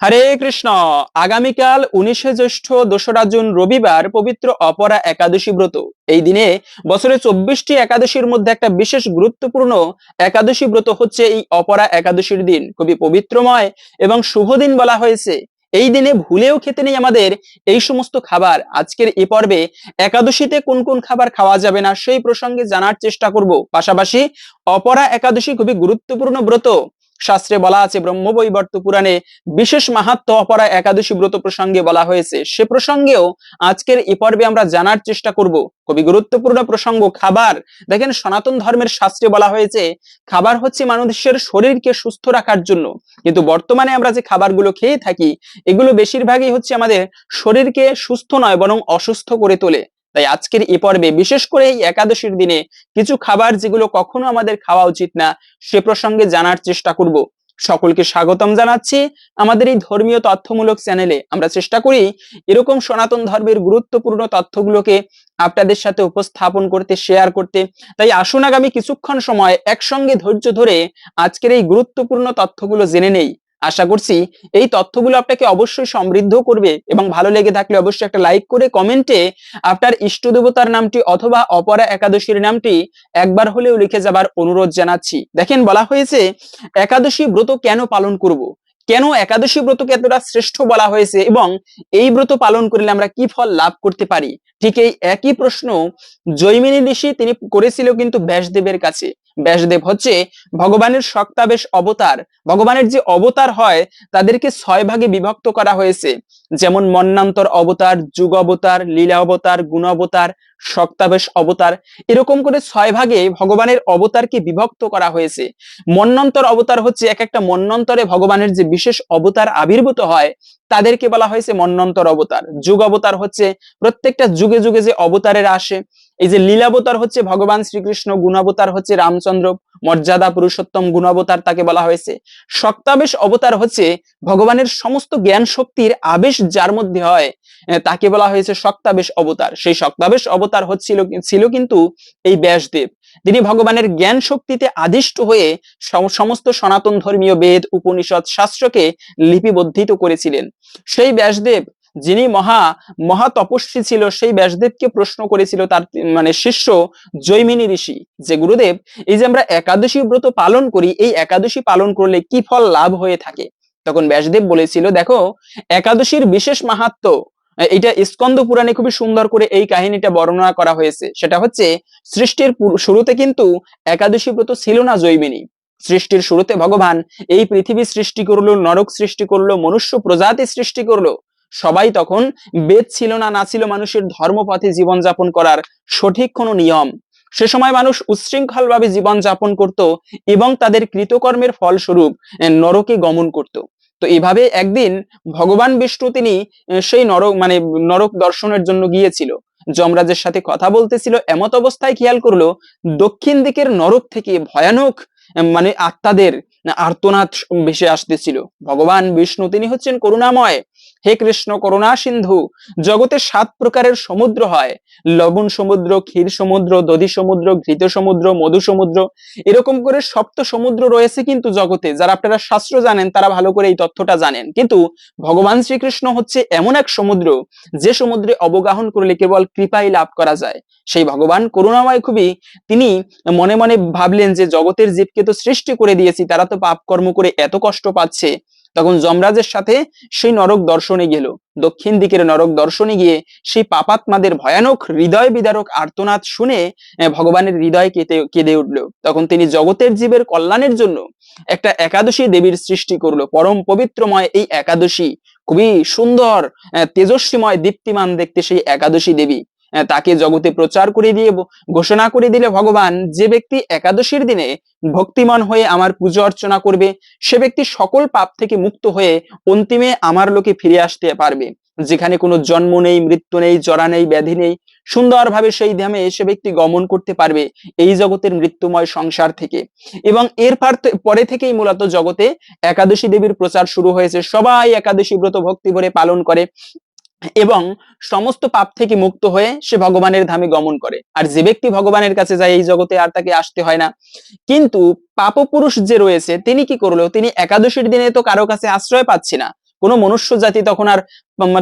হরে কৃষ্ণ। আগামীকাল উনিশে জ্যৈষ্ঠ দোসরা জুন রবিবার পবিত্র অপরা একাদশী ব্রত। এই দিনে বছরে চব্বিশটি একাদশীর মধ্যে একটা বিশেষ গুরুত্বপূর্ণ একাদশী ব্রত হচ্ছে এই অপরা একাদশীর দিন। খুবই পবিত্রময় এবং শুভ দিন বলা হয়েছে। এই দিনে ভুলেও খেতে নেই আমাদের এই সমস্ত খাবার। আজকের এ পর্বে একাদশীতে কোন কোন খাবার খাওয়া যাবে না সেই প্রসঙ্গে জানার চেষ্টা করব। পাশাপাশি অপরা একাদশী খুবই গুরুত্বপূর্ণ ব্রত। শাস্ত্রে বলা আছে, ব্রহ্মবৈবর্ত পুরাণে বিশেষ মাহাত্ম অপরা একাদশী ব্রত প্রসঙ্গে বলা হয়েছে। সে প্রসঙ্গেও আজকের এই পর্বে আমরা জানার চেষ্টা করব। কবি গুরুত্বপূর্ণ প্রসঙ্গ, খাবার। দেখেন, সনাতন ধর্মের শাস্ত্রে বলা হয়েছে, খাবার হচ্ছে মানুষের শরীরকে সুস্থ রাখার জন্য। কিন্তু বর্তমানে আমরা যে খাবারগুলো খেয়ে থাকি, এগুলো বেশিরভাগই হচ্ছে আমাদের শরীরকে সুস্থ নয়, বরং অসুস্থ করে তোলে। তাই আজকের এ পর্বে বিশেষ করে এই একাদশীর দিনে কিছু খাবার যেগুলো কখনো আমাদের খাওয়া উচিত না, সে প্রসঙ্গে জানার চেষ্টা করব। সকলকে স্বাগতম জানাচ্ছি আমাদের এই ধর্মীয় তথ্যমূলক চ্যানেলে। আমরা চেষ্টা করি এরকম সনাতন ধর্মের গুরুত্বপূর্ণ তথ্যগুলোকে আপনাদের সাথে উপস্থাপন করতে শেয়ার করতে। তাই আসুন আগামী কিছুক্ষণ সময় একসঙ্গে ধৈর্য ধরে আজকের এই গুরুত্বপূর্ণ তথ্যগুলো জেনে নেই। আশা করছি এই তথ্যগুলো আপনাকে অবশ্যই সমৃদ্ধ করবে এবং ভালো লেগে থাকলে অবশ্যই একটা লাইক করে কমেন্টে আপনার ইষ্ট দেবতার নামটি অথবা অপরা একাদশীর নামটি একবার হলেও লিখে যাবার অনুরোধ জানাচ্ছি দেখেন বলা হয়েছে, একাদশী ব্রত কেন পালন করব। কেন একাদশী ব্রতকে এতটা শ্রেষ্ঠ বলা হয়েছে এবং এই ব্রত পালন করলে আমরা কি ফল লাভ করতে পারি? ঠিক এই একই প্রশ্ন জৈমিনী ঋষি তিনি করেছিল কিন্তু ব্যাসদেবের কাছে। ব্যাসদেব হচ্ছে ভগবানের শক্তাবেশ অবতার। ভগবানের যে অবতার হয়, তাদেরকে ছয় ভাগে বিভক্ত করা হয়েছে। যেমন মন্নান্তর অবতার, যুগ অবতার, লীলা অবতার, গুণ অবতার শক্তাবেশ অবতার। এরকম করে ছয় ভাগে ভগবানের অবতারকে বিভক্ত করা হয়েছে। মন্নন্তর অবতার হচ্ছে এক একটা মন্নন্তরে ভগবানের যে বিশেষ অবতার আবির্ভূত হয়, তাদেরকে বলা হয়েছে মন্নন্তর অবতার। যুগ অবতার হচ্ছে প্রত্যেকটা যুগে যুগে যে অবতারের আসে এই যে লীলাবতার হচ্ছে ভগবান শ্রীকৃষ্ণ, গুণাবতার হচ্ছে রামচন্দ্র, মর্যাদা, পুরুষোত্তম, গুণাবতার তাকে বলা হয়েছে। শক্তাবেশ অবতার হচ্ছে ভগবানের সমস্ত জ্ঞান শক্তির আবেশ যার মধ্যে হয় তাকে বলা হয়েছে শক্তাবেশ অবতার। সেই শক্তাবেশ অবতার হচ্ছিল ছিল কিন্তু এই ব্যাসদেব। তিনি ভগবানের জ্ঞান শক্তিতে আদিষ্ট হয়ে সমস্ত সনাতন ধর্মীয় বেদ, উপনিষদ, শাস্ত্রকে লিপিবদ্ধিত করেছিলেন। সেই ব্যাসদেব যিনি মহা মহা তপস্বী ছিল, সেই ব্যাসদেবকে প্রশ্ন করেছিল তার মানে শিষ্য জৈমিনী ঋষি যে, গুরুদেব, এই যে আমরা একাদশী ব্রত পালন করি, এই একাদশী পালন করলে কি ফল লাভ হয়ে থাকে? তখন ব্যাসদেব বলেছিল, দেখো, একাদশীর বিশেষ মাহাত্ম এটা স্কন্দ পুরাণে খুবই সুন্দর করে এই কাহিনীটা বর্ণনা করা হয়েছে। সেটা হচ্ছে, সৃষ্টির শুরুতে কিন্তু একাদশী ব্রত ছিল না জৈমিনী। সৃষ্টির শুরুতে ভগবান এই পৃথিবী সৃষ্টি করল, নরক সৃষ্টি করল, মনুষ্য প্রজাতি সৃষ্টি করল। সবাই তখন বেদ ছিল না না ছিল মানুষের ধর্মপথে জীবনযাপন করার সঠিক কোনো নিয়ম। সে সময় মানুষ উচ্ছৃঙ্খল ভাবে জীবন যাপন করত এবং তাদের কৃতকর্মের ফলস্বরূপ নরকে গমন করত। তো এভাবে একদিন ভগবান বিষ্ণু তিনি সেই নরক মানে নরক দর্শনের জন্য গিয়েছিল। যমরাজের সাথে কথা বলতেছিল, এমত অবস্থায় খেয়াল করল, দক্ষিণ দিকের নরক থেকে ভয়ানক মানে আত্মাদের আর্তনাদ ভেসে আসতেছিল। ভগবান বিষ্ণু তিনি হচ্ছেন করুণাময় হে কৃষ্ণ করুণা সিন্ধু, জগতে সাত প্রকারের সমুদ্র হয়। লবণ সমুদ্র, ক্ষীর সমুদ্র, দধি সমুদ্র, ঘৃত সমুদ্র, মধু সমুদ্র। এরকম করে সপ্ত সমুদ্র রয়েছে কিন্তু জগতে, যারা আপনারা শাস্ত্র জানেন, তারা ভালো করে এই তথ্যটা জানেন। কিন্তু ভগবান শ্রীকৃষ্ণ হচ্ছে এমন এক সমুদ্র, যে সমুদ্রে অবগাহন করলে কেবল কৃপাই লাভ করা যায়। সেই ভগবান করুণাময় খুবই, তিনি মনে মনে ভাবলেন যে জগতের জীবকে তো সৃষ্টি করে দিয়েছি, তারা তো পাপ কর্ম করে এত কষ্ট পাচ্ছে। তখন যমরাজের সাথে সেই নরক দর্শনে গেল। দক্ষিণ দিকের নরক দর্শনে গিয়ে সেই পাপাত্মাদের ভয়ানক হৃদয় বিদারক আর্তনাদ শুনে ভগবানের হৃদয় কেঁদে কেঁদে উঠল। তখন তিনি জগতের জীবের কল্যাণের জন্য একটা একাদশী দেবীর সৃষ্টি করল। পরম পবিত্রময় এই একাদশী খুবই সুন্দর তেজস্বীময় দীপ্তিমান দেখতে সেই একাদশী দেবী। তাকে জগতে প্রচার করে দিয়ে ঘোষণা করে দিলে ভগবান যে ব্যক্তি একাদশীর দিনে ভক্তিমান হয়ে আমার পুজো অর্চনা করবে, সে ব্যক্তি সকল পাপ থেকে মুক্ত হয়ে অন্তিমে আমার লোকে ফিরে আসতে পারবে। যেখানে কোনো জন্ম নেই, মৃত্যু নেই, জরা নেই, ব্যাধি নেই, সুন্দরভাবে সেই ধামে সে ব্যক্তি গমন করতে পারবে এই জগতের মৃত্যুময় সংসার থেকে। এবং এর পরে থেকেই মূলত জগতে একাদশী দেবীর প্রচার শুরু হয়েছে। সবাই একাদশী ব্রত ভক্তি ভরে পালন করে। এবং সমস্ত পাপ থেকে মুক্ত হয়ে সে ভগবানের ধামে গমন করে। আর যে ব্যক্তি ভগবানের কাছে যায় এই জগতে আর তাকে আসতে হয় না। কিন্তু পাপপুরুষ যে রয়েছে, তিনি কি করল তিনি একাদশীর দিনে তো কারও কাছে আশ্রয় পাচ্ছি না। কোনো মনুষ্য জাতি তখন আর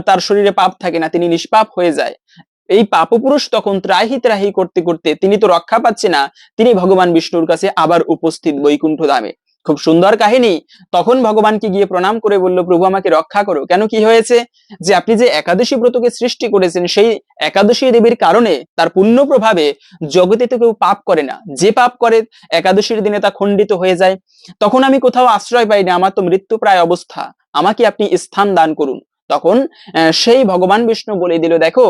তার শরীরে পাপ থাকে না, তিনি নিষ্পাপ হয়ে যায়। এই পাপপুরুষ তখন ত্রাহি ত্রাহি করতে করতে, তিনি তো রক্ষা পাচ্ছে না, তিনি ভগবান বিষ্ণুর কাছে আবার উপস্থিত বৈকুণ্ঠ ধামে। খুব সুন্দর কাহিনী। তখন ভগবানকে গিয়ে প্রণাম করে বলল, প্রভু, আমাকে রক্ষা করো। কেন কি হয়েছে? যে আপনি যে একাদশী ব্রতকে সৃষ্টি করেছেন, সেই একাদশী দেবীর কারণে তার পুণ্য প্রভাবে জগতে তো কেউ পাপ করে না। যে পাপ করে, একাদশীর দিনে তা খণ্ডিত হয়ে যায়। তখন আমি কোথাও আশ্রয় পাই না, আমার তো মৃত্যু প্রায় অবস্থা। আমাকে আপনি স্থান দান করুন। তখন সেই ভগবান বিষ্ণু বলে দিল, দেখো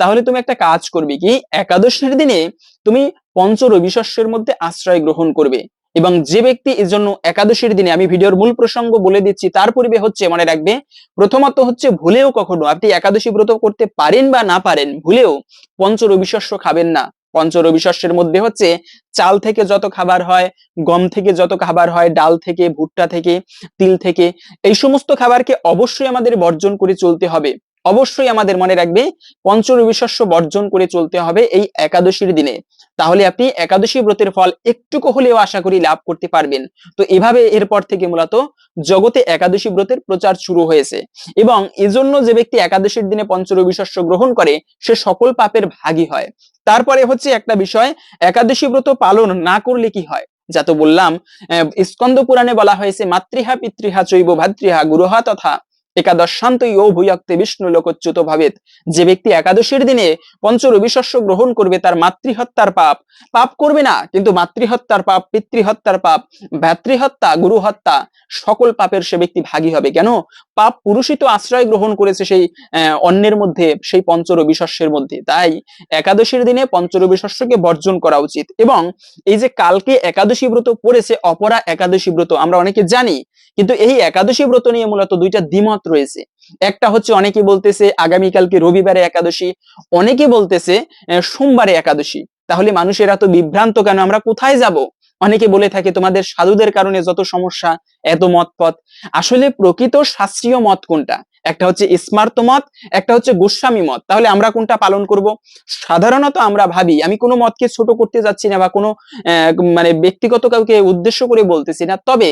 তাহলে তুমি একটা কাজ করবে কি? একাদশীর দিনে তুমি পঞ্চ রবিশস্যের মধ্যে আশ্রয় গ্রহণ করবে। এবং যে ব্যক্তি এর জন্য একাদশীর দিনে আমি ভিডিওর মূল প্রসঙ্গ বলে দিচ্ছি, তার পূর্বে হচ্ছে মনে রাখবে, প্রথমত হচ্ছে ভুলেও কখনো আপনি একাদশী ব্রত করতে পারেন বা না পারেন, ভুলেও পঞ্চ রবিশস্য খাবেন না। পঞ্চ রবিশস্যের মধ্যে হচ্ছে চাল থেকে যত খাবার হয়, গম থেকে যত খাবার হয়, ডাল থেকে, ভুট্টা থেকে, তিল থেকে, এই সমস্ত খাবারকে অবশ্যই আমাদের বর্জন করে চলতে হবে। অবশ্যই আমাদের মনে রাখবে পঞ্চ রবিশস্য বর্জন করে চলতে হবে এই একাদশীর দিনে। তাহলে আপনি একাদশী ব্রতের ফল একটুকু হলেও আশা করি লাভ করতে পারবেন। তো এভাবে এরপর থেকে মূলত জগতে একাদশী ব্রতের প্রচার শুরু হয়েছে এবং এজন্য যে ব্যক্তি একাদশীর দিনে পঞ্চ রবিশস্য গ্রহণ করে, সে সকল পাপের ভাগী হয়। তারপরে হচ্ছে একটা বিষয়, একাদশী ব্রত পালন না করলে কি হয়? যা তো বললাম স্কন্দ পুরাণে বলা হয়েছে, মাতৃহা পিতৃহা চৈব ভাতৃহা গুরুহা তথা একাদশান্তই ও ভূয়াক্তে বিষ্ণু লোকচ্যুত ভাবেত যে ব্যক্তি একাদশীর দিনে পঞ্চ রবিশস্য গ্রহণ করবে তার মাতৃহত্যার পাপ পাপ করবে না, কিন্তু মাতৃহত্যার পাপ, পিতৃহত্যার পাপ ভাতৃহত্যা গুরু হত্যা সকল পাপের সে ব্যক্তি ভাগী হবে। কেন? পাপ পুরুষই তো আশ্রয় গ্রহণ করেছে সেই অন্যের মধ্যে, সেই পঞ্চ রবিশস্যের মধ্যে। তাই একাদশীর দিনে পঞ্চ রবিশস্যকে বর্জন করা উচিত এবং এই যে কালকে একাদশী ব্রত পড়েছে, অপরা একাদশী ব্রত আমরা অনেকে জানি, কিন্তু এই একাদশী ব্রত নিয়ে মূলত দুইটা দ্বিমত রয়েছে। একটা হচ্ছে অনেকে বলতেছে আগামীকালকে রবিবারে একাদশী, অনেকে বলতেছে সোমবারে একাদশী। তাহলে মানুষের এত বিভ্রান্ত কেন? আমরা কোথায় যাব? অনেকে বলে থাকে তোমাদের সাধুদের কারণে যত সমস্যা, এত মত পথ আসলে প্রকৃত শাস্ত্রীয় মত কোনটা? একটা হচ্ছে স্মার্ত মত, একটা হচ্ছে গোস্বামী মত। তাহলে আমরা কোনটা পালন করব? সাধারণত আমরা ভাবি, আমি কোনো মতকে ছোট করতে যাচ্ছি না বা কোনো মানে ব্যক্তিগত কাউকে উদ্দেশ্য করে বলতেছি না। তবে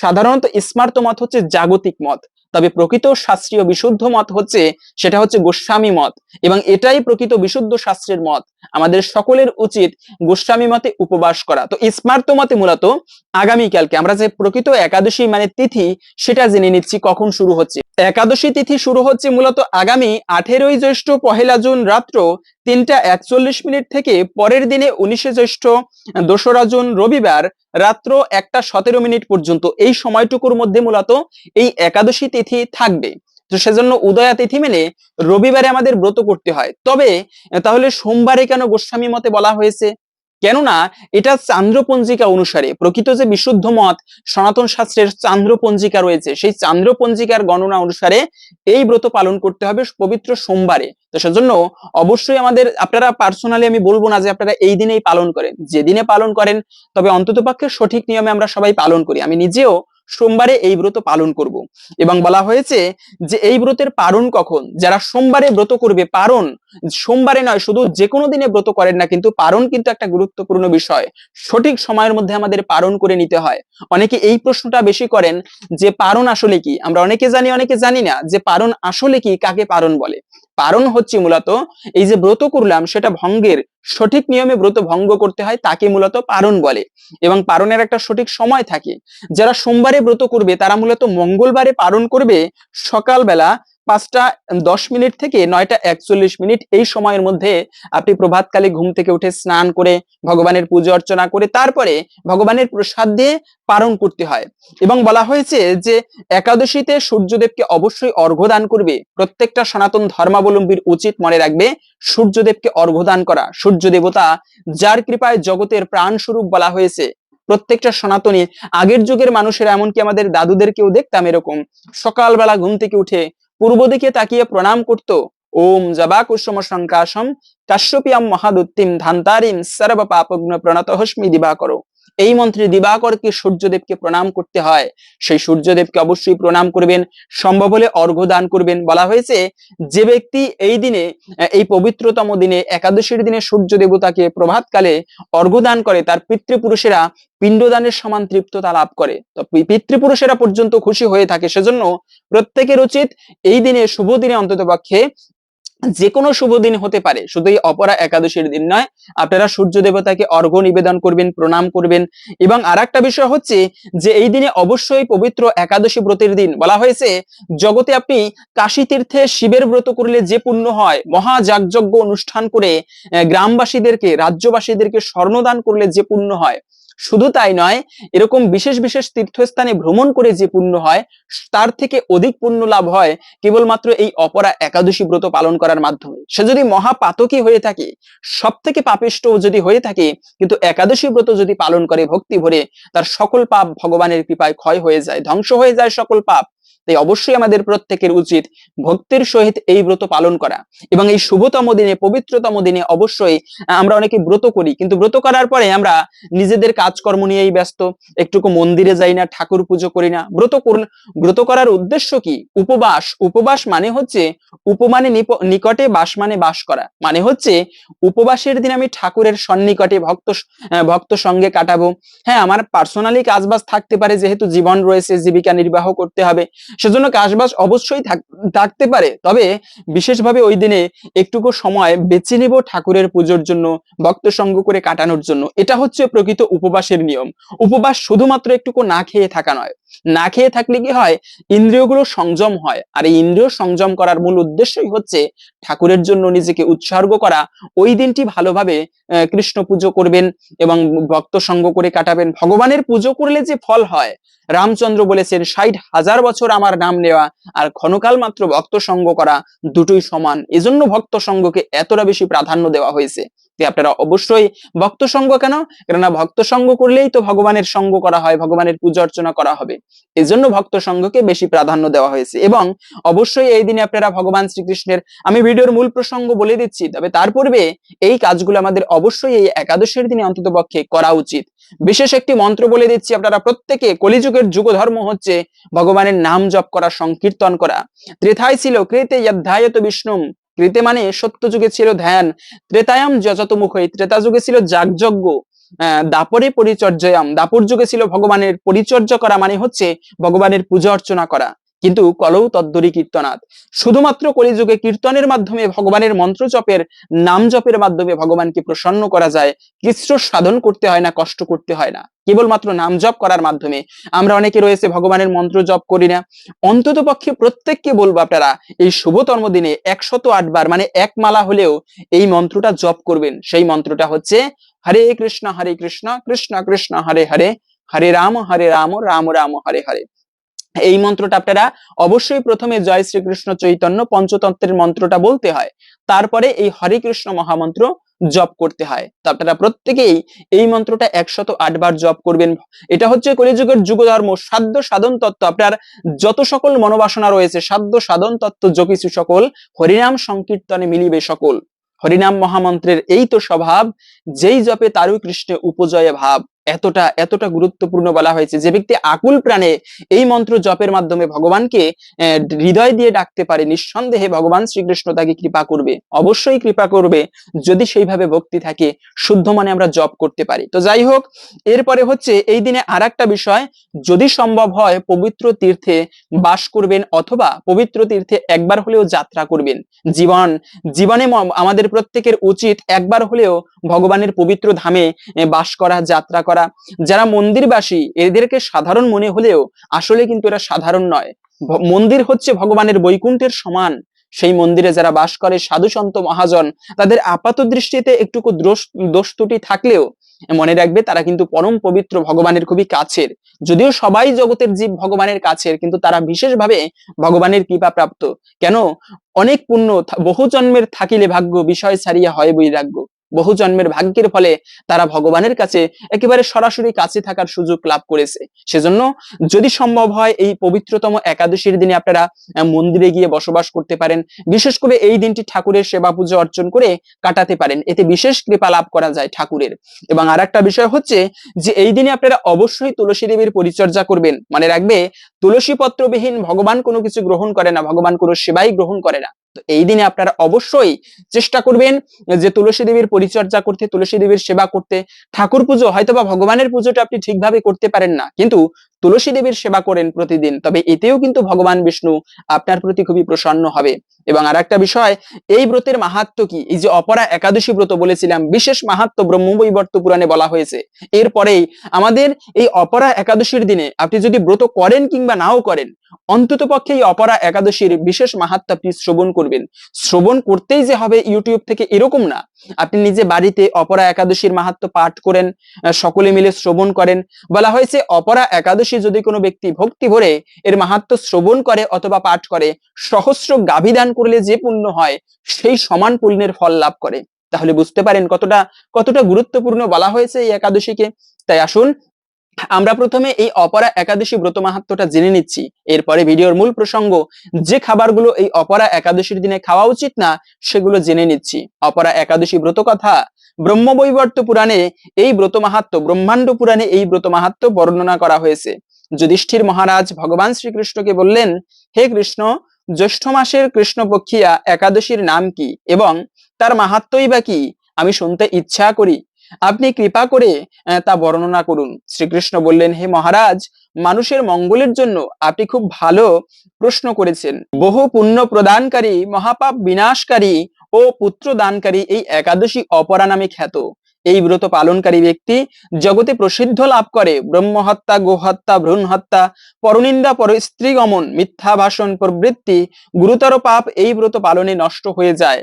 সাধারণত স্মার্ত মত হচ্ছে জাগতিক মত। তবে প্রকৃত শাস্ত্রীয় বিশুদ্ধ মত হচ্ছে, সেটা হচ্ছে গোস্বামী মত। এবং এটাই প্রকৃত বিশুদ্ধ শাস্ত্রের মত। আমাদের সকলের উচিত গোস্বামী মতে উপবাস করা। তো স্মার্ত মতে মূলত আগামীকালকে আমরা যে প্রকৃত একাদশী মানে তিথি, সেটা জেনে নিচ্ছি কখন শুরু হচ্ছে। একাদশী তিথি শুরু হচ্ছে মূলত আগামী আঠেরোই জ্যৈষ্ঠ পহেলা জুন রাত্র তিনটা একচল্লিশ মিনিট থেকে পরের দিনে উনিশে জ্যৈষ্ঠ দোসরা জুন রবিবার রাত্র একটা সতেরো মিনিট পর্যন্ত। এই সময়টুকুর মধ্যে মূলত এই একাদশী তিথি থাকবে। তো সেজন্য উদয়া তিথি মেনে রবিবারে আমাদের ব্রত করতে হয়। তবে, তাহলে সোমবারে কেন গোস্বামী মতে বলা হয়েছে? কেননা এটা চান্দ্রপঞ্জিকা অনুসারে প্রকৃত যে বিশুদ্ধ মত সনাতন শাস্ত্রের চান্দ্রপঞ্জিকা রয়েছে, সেই চান্দ্রপঞ্জিকার গণনা অনুসারে এই ব্রত পালন করতে হবে পবিত্র সোমবারে। তো সেজন্য অবশ্যই আমাদের, আপনারা পার্সোনালি আমি বলব না যে আপনারা এই দিনেই পালন করেন। যেদিনে পালন করেন, তবে অন্ততপক্ষে সঠিক নিয়মে আমরা সবাই পালন করি। আমি নিজেও সোমবারে এই ব্রত পালন করব। এবং বলা হয়েছে যে এই ব্রতের পারণ কখন? যারা সোমবারে ব্রত করবে পারণ সোমবারে নয়, শুধু যে কোনো দিনে ব্রত করেন না, কিন্তু পারণ কিন্তু একটা গুরুত্বপূর্ণ বিষয়। সঠিক সময়ের মধ্যে আমাদের পারণ করে নিতে হয়। অনেকে এই প্রশ্নটা বেশি করেন যে পারণ আসলে কি? আমরা অনেকে জানি অনেকে জানি না যে পারণ আসলে কি, কাকে পারণ বলে? পারণ হচ্ছে মূলত এই যে ব্রত করলাম সেটা ভঙ্গের সঠিক নিয়মে ব্রত ভঙ্গ করতে হয় তাকে মূলত পারণ বলে। এবং পারণের একটা সঠিক সময় থাকে। যারা সোমবারে ব্রত করবে তারা মূলত মঙ্গলবারে পারণ করবে সকালবেলা পাঁচটা, দশ মিনিট থেকে নয়টা একচল্লিশ মিনিট এই সময়ের মধ্যে আপনি প্রভাতকালে ঘুম থেকে উঠে স্নান করে ভগবানের পুজো অর্চনা করে তারপরে ভগবানের প্রসাদ দিয়ে পালন করতে হয়। এবং বলা হয়েছে যে একাদশীতে সূর্যদেবকে অবশ্যই অর্ঘ্য দান করবে। প্রত্যেকটা সনাতন ধর্মাবলম্বীর উচিত মনে রাখবে, সূর্যদেবকে অর্ঘ্য দান করা। সূর্য দেবতা যার কৃপায় জগতের প্রাণ স্বরূপ বলা হয়েছে। প্রত্যেকটা সনাতনী, আগের যুগের মানুষেরা, এমনকি আমাদের দাদুদেরকেও দেখতাম এরকম, সকালবেলা ঘুম থেকে উঠে পূর্ব দিকে তাকিয়ে প্রণাম করত। ওম জবা কুসুম সংকাশম কাশ্যপিয়াম মহাদুত্তিম ধান্তারিম সর্ব পাপগ্ন প্রণত হস্মি দিবা করো এই মন্ত্রে দিবাকরকে সূর্যদেবকে প্রণাম করতে হয়। সেই সূর্যদেবকে অবশ্যই প্রণাম করবেন, সম্ভব হলে অর্ঘ্য দান করবেন। বলা হয়েছে, যে ব্যক্তি এই দিনে, এই পবিত্রতম দিনে, একাদশীর দিনে সূর্য দেবতাকে প্রভাতকালে অর্ঘ্য দান করে, তার পিতৃপুরুষেরা পিণ্ডদানের সমান তৃপ্ততা লাভ করে। তো পিতৃপুরুষেরা পর্যন্ত খুশি হয়ে থাকে। সেজন্য প্রত্যেকের উচিত এই দিনে, শুভ দিনে অন্তত পক্ষে যে কোনো শুভ দিন হতে পারে। শুধু এই অপরা একাদশীর দিন নয়, আপনারা সূর্য দেবতাকে অর্ঘ্য নিবেদন করবেন, প্রণাম করবেন। এবং আর একটা বিষয় হচ্ছে যে, এই দিনে অবশ্যই পবিত্র একাদশী ব্রতের দিন। বলা হয়েছে, জগতে আপনি কাশী তীর্থে শিবের ব্রত করলে যে পুণ্য হয় মহা যাগযজ্ঞ অনুষ্ঠান করে গ্রামবাসীদেরকে, রাজ্যবাসীদেরকে স্বর্ণদান করলে যে পুণ্য হয় শুধু তাই নয়, এরকম বিশেষ বিশেষ তীর্থস্থানে ভ্রমণ করে যে পুণ্য হয়, তার থেকে অধিক পুণ্য লাভ হয় কেবলমাত্র এই অপরা একাদশী ব্রত পালন করার মাধ্যমে। সে যদি মহাপাতকী হয়ে থাকে সব থেকে পাপিষ্ট যদি হয়ে থাকে, কিন্তু একাদশী ব্রত যদি পালন করে ভক্তি ভরে, তার সকল পাপ ভগবানের কৃপায় ক্ষয় হয়ে যায়, ধ্বংস হয়ে যায় সকল পাপ। তাই অবশ্যই আমাদের প্রত্যেকের উচিত ভক্তির সহিত এই ব্রত পালন করা। এবং এই শুভতম দিনে, পবিত্রতম দিনে অবশ্যই আমরা অনেকে ব্রত করি, কিন্তু ব্রত করার পরে আমরা নিজেদের কাজকর্ম নিয়েই ব্যস্ত, একটুকু মন্দিরে যাই না, ঠাকুর পুজো করি না। ব্রত ব্রত করার উদ্দেশ্য কি? উপবাস উপবাস মানে হচ্ছে উপমানে নিকটে বাস মানে বাস করা। মানে হচ্ছে উপবাসের দিন আমি ঠাকুরের সন্নিকটে ভক্ত ভক্ত সঙ্গে কাটাবো। হ্যাঁ আমার পার্সোনালি কাজবাজ থাকতে পারে, যেহেতু জীবন রয়েছে, জীবিকা নির্বাহ করতে হবে। সেজন্য কাজবাজ অবশ্যই থাকতে পারে। তবে বিশেষভাবে ওই দিনে একটুকু সময় বেছে নেব ঠাকুরের পুজোর জন্য, ভক্ত সঙ্গ করে কাটানোর জন্য। এটা হচ্ছে প্রকৃত উপবাসের নিয়ম। উপবাস শুধুমাত্র একটুকু না খেয়ে থাকা নয়। না খেয়ে থাকলে কি হয়? ইন্দ্রিয়গুলো সংযম হয়। আর এই ইন্দ্রিয় সংযম করার মূল উদ্দেশ্যই হচ্ছে ঠাকুরের জন্য নিজেকে উৎসর্গ করা। ওই দিনটি ভালোভাবে কৃষ্ণ পুজো করবেন এবং ভক্ত সঙ্গ করে কাটাবেন। ভগবানের পুজো করলে যে ফল হয়? রামচন্দ্র বলেছেন, ষাট হাজার বছর আমার নাম নেওয়া আর ক্ষণকাল মাত্র ভক্ত সঙ্গ করা দুটোই সমান। এজন্য ভক্ত সঙ্গকে এতটা বেশি প্রাধান্য দেওয়া হয়েছে। আপনারা অবশ্যই ভক্ত সঙ্গ কেন? কেননা ভক্ত সঙ্গ করলেই তো ভগবানের সঙ্গ করা হয়, ভগবানের পূজা অর্চনা করা হবে। এজন্য ভক্ত সঙ্গকে বেশি প্রাধান্য দেওয়া হয়েছে এবং অবশ্যই এই দিনে আপনারা ভগবান শ্রীকৃষ্ণের, আমি ভিডিওর মূল প্রসঙ্গ বলে দিচ্ছি, তবে তার পূর্বে এই কাজগুলো আমাদের অবশ্যই এই একাদশের দিনে অন্তত পক্ষে করা উচিত। বিশেষ একটি মন্ত্র বলে দিচ্ছি, আপনারা প্রত্যেকে কলিযুগের যুগ ধর্ম হচ্ছে ভগবানের নাম জপ করা, সংকীর্তন করা। ত্রেথায় ছিল কৃতে অধ্যায়ত বিষ্ণুম। কৃতে মানে সত্য যুগে ছিল ধ্যান। ত্রেতায়াম যজত মুখই ত্রেতা যুগে ছিল যাগযজ্ঞ। দাপরে পরিচর্যায়াম। দাপর যুগে ছিল ভগবানের পরিচর্যা করা মানে হচ্ছে ভগবানের পূজা অর্চনা করা। কিন্তু কলৌ তদ্দরি কীর্তনাথ শুধুমাত্র কলিযুগে কীর্তনের মাধ্যমে ভগবানের মন্ত্র জপের নাম জপের মাধ্যমে ভগবানকে প্রসন্ন করা যায়, কৃষ্ণ সাধন করতে হয় না, কষ্ট করতে হয় না। কেবলমাত্র নাম জপ করার মাধ্যমে। আমরা অনেকে রয়েছে ভগবানের মন্ত্র জপ করি না। অন্তত পক্ষে প্রত্যেককে বলব আপনারা, এই শুভতম দিনে একশত আটবার মানে এক মালা হলেও এই মন্ত্রটা জপ করবেন। সেই মন্ত্রটা হচ্ছে, হরে কৃষ্ণ হরে কৃষ্ণ কৃষ্ণ কৃষ্ণ, হরে হরে হরে রাম হরে রাম রাম রাম, হরে হরে। এই মন্ত্রটা আপনারা অবশ্যই প্রথমে জয় শ্রীকৃষ্ণ চৈতন্য পঞ্চতন্ত্রের মন্ত্রটা বলতে হয়। তারপরে এই হরে কৃষ্ণ মহামন্ত্র জপ করতে হয়। তো আপনারা প্রত্যেকেই এই মন্ত্রটা একশত আটবার জপ করবেন। এটা হচ্ছে কলিযুগের যুগ ধর্ম সাধ্য সাধন তত্ত্ব। আপনার যত সকল মনোবাসনা রয়েছে, সাধ্য সাধন তত্ত্ব যকিছু সকল, হরিনাম সংকীর্তনে মিলিবে সকল। হরিনাম মহামন্ত্রের এই তো স্বভাব, যেই জপে তারই কৃষ্ণে উপজয় ভাব। এতটা এতটা গুরুত্বপূর্ণ বলা হয়েছে যে ব্যক্তি আকুল প্রাণে এই মন্ত্র জপের মাধ্যমে ভগবানকে হৃদয় দিয়ে ডাকতে পারে, নিঃসন্দেহে ভগবান শ্রীকৃষ্ণ তাকে কৃপা করবে, অবশ্যই কৃপা করবে যদি সেইভাবে ভক্তি থাকে, শুদ্ধ মানে আমরা জপ করতে পারি। তো যাই হোক, এরপরে হচ্ছে এই দিনে আর বিষয়, যদি সম্ভব হয় পবিত্র তীর্থে বাস করবেন অথবা পবিত্র তীর্থে একবার হলেও যাত্রা করবেন। জীবন, জীবনে আমাদের প্রত্যেকের উচিত একবার হলেও ভগবানের পবিত্র ধামে বাস করা, যাত্রা যারা মন্দিরবাসী, এদেরকে সাধারণ মনে হলেও আসলে কিন্তু এরা সাধারণ নয়। মন্দির হচ্ছে ভগবানের বৈকুণ্ঠের সমান। সেই মন্দিরে যারা বাস করে, সাধু সন্ত, মহাজন, তাদের আপাত দৃষ্টিতে একটুকু দোষ ত্রুটি থাকলেও মনে রাখবে তারা কিন্তু পরম পবিত্র ভগবানের খুবই কাছের। যদিও সবাই জগতের জীব ভগবানের কাছের, কিন্তু তারা বিশেষভাবে ভগবানের কৃপা প্রাপ্ত। কেন? অনেক পুণ্য বহু জন্মের থাকিলে ভাগ্য, বিষয় ছাড়িয়া হয় বৈরাগ্য। বহু জন্মের ভাগ্যের ফলে তারা ভগবানের কাছে একেবারে সরাসরি কাছে থাকার সুযোগ লাভ করেছে। সেজন্য যদি সম্ভব হয় এই পবিত্রতম একাদশীর দিনে আপনারা মন্দিরে গিয়ে বসবাস করতে পারেন। বিশেষ করে এই দিনটি ঠাকুরের সেবা পুজো অর্জন করে কাটাতে পারেন। এতে বিশেষ কৃপা লাভ করা যায় ঠাকুরের। এবং আর একটা বিষয় হচ্ছে যে এই দিনে আপনারা অবশ্যই তুলসী দেবীর পরিচর্যা করবেন। মানে রাখবে, তুলসী পত্রবিহীন ভগবান কোনো কিছু গ্রহণ করে না, ভগবান কোনো সেবাই গ্রহণ করে না। তো এই দিনে আপনারা অবশ্যই চেষ্টা করবেন যে তুলসী দেবীর পরিচর্যা করতে, তুলসী দেবীর সেবা করতে। ঠাকুর পুজো, হয়তোবা ভগবানের পুজোটা আপনি ঠিকভাবে করতে পারেন না, কিন্তু তুলসী দেবীর সেবা করেন প্রতিদিন, তবে এতেও কিন্তু ভগবান বিষ্ণু আপনার প্রতি খুবই প্রসন্ন হবে। এবং আর একটা বিষয়, এই ব্রতের মাহাত্ম কি? এই যে অপরা একাদশী ব্রত বলেছিলাম, বিশেষ মাহাত্ম ব্রহ্মবৈবর্ত পুরাণে বলা হয়েছে। এরপরেই আমাদের এই অপরা একাদশীর দিনে আপনি যদি ব্রত করেন কিংবা নাও করেন, অন্তত পক্ষে এই অপরা একাদশীর বিশেষ মাহাত্ম আপনি শ্রবণ করবেন। শ্রবণ করতেই যে হবে ইউটিউব থেকে এরকম না। আপনি নিজে বাড়িতে অপরা একাদশীর মাহাত্ম পাঠ করেন সকলে মিলে শ্রবণ করেন। বলা হয়েছে, অপরা একাদশী যদি কোনো ব্যক্তি ভক্তি ভরে এর মাহাত্ম শ্রবণ করে অথবা পাঠ করে, সহস্র গাভিদান করলে যে পুণ্য হয়, সেই সমান পুণ্যের ফল লাভ করে। তাহলে বুঝতে পারেন কতটা কতটা গুরুত্বপূর্ণ বলা হয়েছে এই একাদশীকে। তাই আসুন আমরা প্রথমে এই অপরা একাদশী ব্রত মাহাত্মটা জেনে নিচ্ছি। এরপরে ভিডিওর মূল প্রসঙ্গ, যে খাবারগুলো এই অপরা একাদশীর দিনে খাওয়া উচিত না, সেগুলো জেনে নিচ্ছি। অপরা একাদশী ব্রত কথা, ব্রহ্মবৈবর্ত পুরাণে এই ব্রত মাহাত্ম, ব্রহ্মাণ্ড পুরাণে এই ব্রত মাহাত্ম বর্ণনা করা হয়েছে। যুধিষ্ঠির মহারাজ ভগবান শ্রীকৃষ্ণকে বললেন, হে কৃষ্ণ, জ্যৈষ্ঠ মাসের কৃষ্ণপক্ষিয়া একাদশীর নাম কি এবং তার মাহাত্মই বা কি? আমি শুনতে ইচ্ছা করি। আপনি কৃপা করে তা বর্ণনা করুন। শ্রীকৃষ্ণ বললেন, হে মহারাজ, মানুষের মঙ্গলের জন্য আপনি খুব ভালো প্রশ্ন করেছেন। বহু পুণ্য প্রদানকারী, মহাপাপ বিনাশকারী ও পুত্র দানকারী এই একাদশী অপরা নামে খ্যাত। এই ব্রত পালনকারী ব্যক্তি জগতে প্রসিদ্ধ লাভ করে। ব্রহ্মহত্যা, গোহত্যা ভ্রূণ হত্যা পরনিন্দা, পর স্ত্রীগমন মিথ্যা ভাষণ প্রবৃত্তি, গুরুতর পাপ এই ব্রত পালনে নষ্ট হয়ে যায়।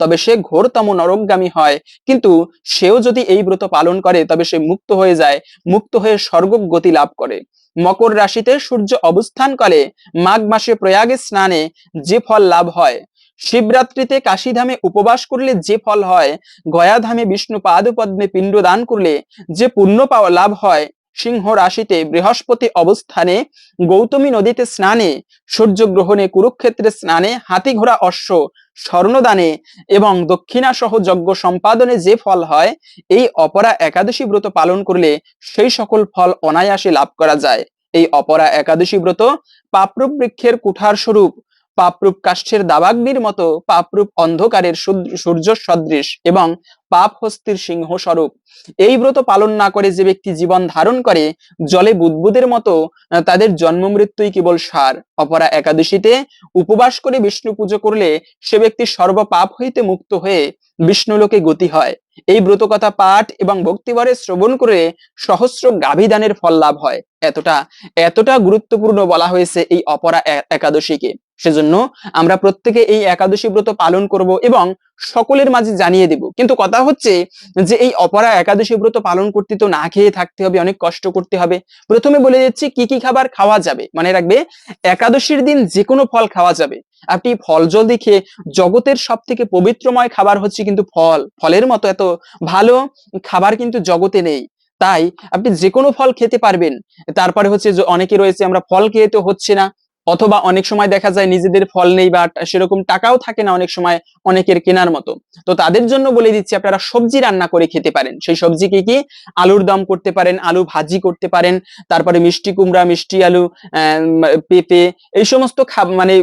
তবে সে ঘোরতম নরকগামী হয়। কিন্তু সেও যদি এই ব্রত পালন করে, তবে সে মুক্ত হয়ে যায়, মুক্ত হয়ে স্বর্গ গতি লাভ করে। মকর রাশিতে সূর্য অবস্থান করে, মাঘ মাসে প্রয়াগে স্নানে যে ফল লাভ হয়। শিবরাত্রিতে কাশীধামে উপবাস করলে যে ফল হয়, গয়াধামে বিষ্ণু পাদপদ্মে পিণ্ড দান করলে যে পুণ্য পাওয়া লাভ হয়, সিংহ রাশিতে বৃহস্পতি অবস্থানে, গৌতমী নদীতে স্নানে সূর্যগ্রহণে কুরুক্ষেত্রে স্নানে হাতি ঘোড়া অশ্ব স্বর্ণদানে এবং দক্ষিণা সহ যজ্ঞ সম্পাদনে যে ফল হয়, এই অপরা একাদশী ব্রত পালন করলে সেই সকল ফল অনায়াসে লাভ করা যায়। এই অপরা একাদশী ব্রত পাপরূপ বৃক্ষের কুঠার স্বরূপ পাপরূপ কাষ্ঠের দাবাগ্নির মতো পাপরূপ অন্ধকারের সূর্য- সদৃশ এবং পাপ হস্তির সিংহ স্বরূপ। এই ব্রত পালন না করে যে ব্যক্তি জীবন ধারণ করে, জলে বুদবুদের মতো তাদের জন্ম মৃত্যুই কেবল সার। অপরা একাদশীতে উপবাস করে বিষ্ণু পুজো করলে সে ব্যক্তি সর্ব পাপ হইতে মুক্ত হয়ে বিষ্ণুলোকে গতি হয়। এই ব্রত কথা পাঠ এবং ভক্তিভরে শ্রবণ করে সহস্র গাভিদানের ফল লাভ হয়। এতটা এতটা গুরুত্বপূর্ণ বলা হয়েছে এই অপরা একাদশীকে। সেজন্য আমরা প্রত্যেকে এই একাদশী ব্রত পালন করব এবং সকলের মাঝে জানিয়ে দেব। কিন্তু কথা হচ্ছে যে এই অপরা একাদশী ব্রত পালন করতে তো না খেয়ে থাকতে হবে, অনেক কষ্ট করতে হবে। প্রথমে বলে দিচ্ছি কি কি খাবার খাওয়া যাবে? মানে রাখবে, একাদশীর দিন যে কোনো ফল খাওয়া যাবে। আপনি ফল জলদি খেয়ে জগতের সব থেকে পবিত্রময় খাবার হচ্ছে কিন্তু ফল। ফলের মতো এত ভালো খাবার কিন্তু জগতে নেই। তাই আপনি যে কোনো ফল খেতে পারবেন। তারপরে হচ্ছে অনেকে রয়েছে, আমরা ফল খেয়ে তো হচ্ছে না। অথবা অনেক সময় দেখা যায় নিজেদের ফল নেই বা সেরকম টাকাও থাকে না অনেক সময় অনেকের কেনার মতো। তো তাদের জন্য বলে দিচ্ছি, আপনারা সবজি রান্না করে খেতে পারেন। সেই সবজি কি কি? আলুর দম করতে পারেন, আলু ভাজি করতে পারেন, তারপরে মিষ্টি কুমড়া, মিষ্টি আলু পেঁপে, এই সমস্ত মানে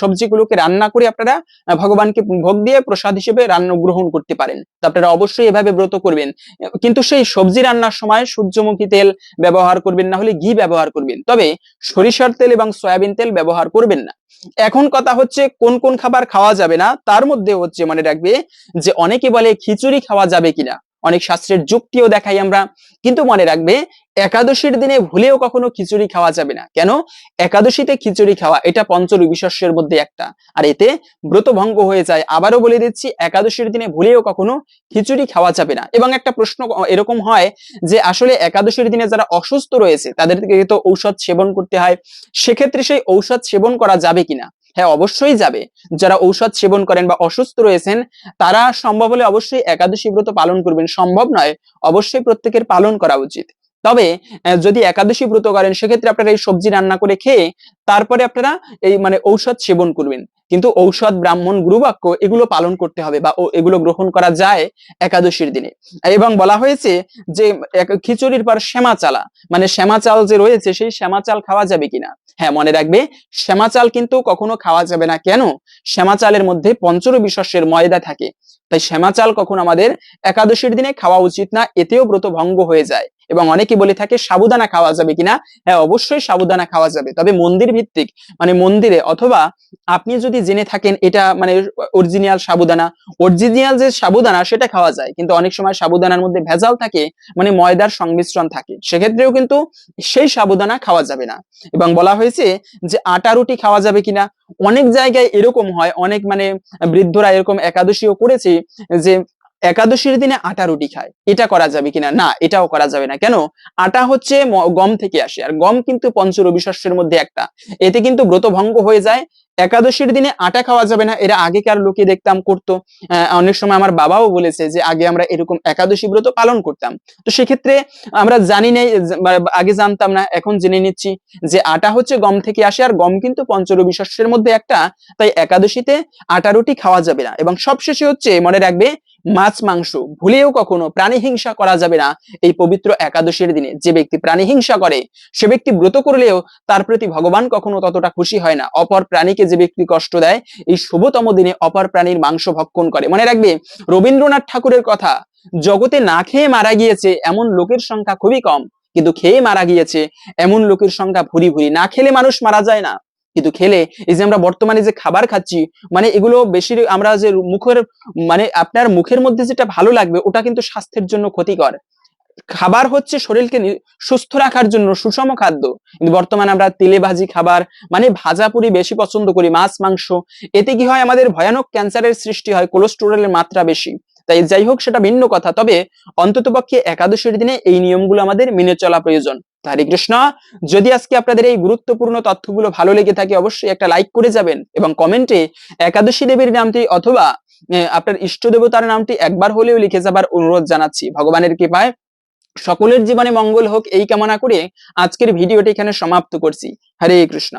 সবজিগুলোকে রান্না করে আপনারা ভগবানকে ভোগ দিয়ে প্রসাদ হিসেবে রান্না, গ্রহণ করতে পারেন। তো আপনারা অবশ্যই এভাবে ব্রত করবেন। কিন্তু সেই সবজি রান্নার সময় সূর্যমুখী তেল ব্যবহার করবেন, না হলে ঘি ব্যবহার করবেন। তবে সরিষার তেল এবং সয়াবিন তেল ব্যবহার করবেন না। এখন কথা হচ্ছে কোন কোন খাবার খাওয়া যাবে না, তার মধ্যে হচ্ছে মনে রাখবে যে অনেকে বলে খিচুড়ি খাওয়া যাবে কিনা। অনেক শাস্ত্রের যুক্তিও দেখাই আমরা। কিন্তু মনে রাখবে, একাদশীর দিনে ভুলেও কখনো খিচুড়ি খাওয়া যাবে না। কেন? একাদশীতে খিচুড়ি খাওয়া, এটা পঞ্চরবি শস্যের মধ্যে একটা। আর এতে ব্রত ভঙ্গ হয়ে যায়। আবারও বলে দিচ্ছি, একাদশীর দিনে ভুলেও কখনো খিচুড়ি খাওয়া যাবে না। এবং একটা প্রশ্ন এরকম হয় যে, আসলে একাদশীর দিনে যারা অসুস্থ রয়েছে, তাদেরকে তো ঔষধ সেবন করতে হয়। সেক্ষেত্রে সেই ঔষধ সেবন করা যাবে কিনা? হ্যাঁ অবশ্যই যাবে। যারা ঔষধ সেবন করেন বা অসুস্থ রয়েছেন, তারা সম্ভব হলে অবশ্যই একাদশী ব্রত পালন করবেন। সম্ভব নয়, অবশ্যই প্রত্যেকের পালন করা উচিত। তবে যদি একাদশী ব্রত করেন, সেক্ষেত্রে আপনারা এই সবজি রান্না করে খেয়ে, তারপরে আপনারা এই মানে ঔষধ সেবন করবেন। কিন্তু ঔষধ, ব্রাহ্মণ, গুরুবাক্য এগুলো পালন করতে হবে বা এগুলো গ্রহণ করা যায় একাদশীর দিনে। এবং বলা হয়েছে যে খিচুড়ির পর শ্যামা চালা মানে শ্যামা চাল যে রয়েছে, সেই শ্যামা চাল খাওয়া যাবে কিনা? হ্যাঁ মনে রাখবে, শ্যামাচাল কিন্তু কখনো খাওয়া যাবে না। কেন? শ্যামাচালের মধ্যে পঞ্চর শস্যের ময়দা থাকে। তাই শ্যামা চাল কখন আমাদের একাদশীর দিনে খাওয়া উচিত না, এতেও ব্রত ভঙ্গ হয়ে যায়। এবং অনেকে বলে থাকে, সাবুদানা খাওয়া যাবে কিনা? হ্যাঁ অবশ্যই সাবুদানা খাওয়া যাবে। তবে মন্দির ভিত্তিক মানে মন্দিরে, অথবা আপনি যদি জেনে থাকেন, এটা মানে অরিজিনাল সাবুদানা অরিজিনাল যে সাবুদানা, সেটা খাওয়া যায়। কিন্তু অনেক সময় সাবুদানার মধ্যে ভেজাল থাকে মানে ময়দার সংমিশ্রণ থাকে। সেক্ষেত্রেও কিন্তু সেই সাবুদানা খাওয়া যাবে না। এবং বলা হয়েছে যে, আটা রুটি খাওয়া যাবে কিনা? অনেক জায়গায় এরকম হয় অনেক মানে বৃদ্ধরা এরকম একাদশীও করেছে যে একাদশীর দিনে আটা রুটি খায়। এটা করা যাবে কিনা? না, এটাও করা যাবে না। কেন? আটা হচ্ছে গম থেকে আসে। আর গম কিন্তু পঞ্চরবি শস্যের মধ্যে একটা। এতে কিন্তু ব্রত ভঙ্গ হয়ে যায়। একাদশীর দিনে আটা খাওয়া যাবে না। এরা আগেকার লোকে দেখতাম করতো। অনেক সময় আমার বাবাও বলেছে যে, আগে আমরা এরকম একাদশী ব্রত পালন করতাম। তো সেক্ষেত্রে আমরা জানি নাই আগে জানতাম না। এখন জেনে নিচ্ছি যে, আটা হচ্ছে গম থেকে আসে। আর গম কিন্তু পঞ্চরবি শস্যের মধ্যে একটা। তাই একাদশীতে আটা রুটি খাওয়া যাবে না। এবং সবশেষে হচ্ছে মনে রাখবে মাছ, মাংস ভুলেও কখনো প্রাণী হিংসা করা যাবে না। এই পবিত্র একাদশীর দিনে যে ব্যক্তি প্রাণী হিংসা করে, সে ব্যক্তি ব্রত করলেও তার প্রতি ভগবান কখনো ততটা খুশি হয় না। অপর প্রাণীকে যে ব্যক্তি কষ্ট দেয়, এই শুভতম দিনে অপর প্রাণীর মাংস ভক্ষণ করে। মনে রাখবে, রবীন্দ্রনাথ ঠাকুরের কথা, জগতে না খেয়ে মারা গিয়েছে এমন লোকের সংখ্যা খুবই কম, কিন্তু খেয়ে মারা গিয়েছে এমন লোকের সংখ্যা ভুরি ভুরি। না খেলে মানুষ মারা যায় না। কিন্তু খেলে এই যে আমরা বর্তমানে যে খাবার খাচ্ছি মানে এগুলো বেশি আমরা যে মুখের মানে আপনার মুখের মধ্যে যেটা ভালো লাগবে ওটা কিন্তু স্বাস্থ্যের জন্য ক্ষতিকর। খাবার হচ্ছে শরীরকে সুস্থ রাখার জন্য সুষম খাদ্য। কিন্তু বর্তমানে আমরা তেলে ভাজি খাবার মানে ভাজা পুরি বেশি পছন্দ করি, মাছ, মাংস। এতে কি হয় আমাদের ভয়ানক ক্যান্সারের সৃষ্টি হয় কোলেস্টেরলের মাত্রা বেশি। তাই যাই হোক সেটা ভিন্ন কথা, তবে অন্ততপক্ষে একাদশীর দিনে এই নিয়মগুলো আমাদের মেনে চলা প্রয়োজন। হরে কৃষ্ণ। যদি আজকে আপনাদের এই গুরুত্বপূর্ণ তথ্যগুলো ভালো লেগে থাকে, অবশ্যই একটা লাইক করে যাবেন এবং কমেন্টে একাদশী দেবীর নামটি অথবা আপনার ইষ্ট দেবতার নামটি একবার হলেও লিখে যাবার অনুরোধ জানাচ্ছি। ভগবানের কৃপায় সকলের জীবনে মঙ্গল হোক, এই কামনা করে আজকের ভিডিওটি এখানে সমাপ্ত করছি। হরে কৃষ্ণ।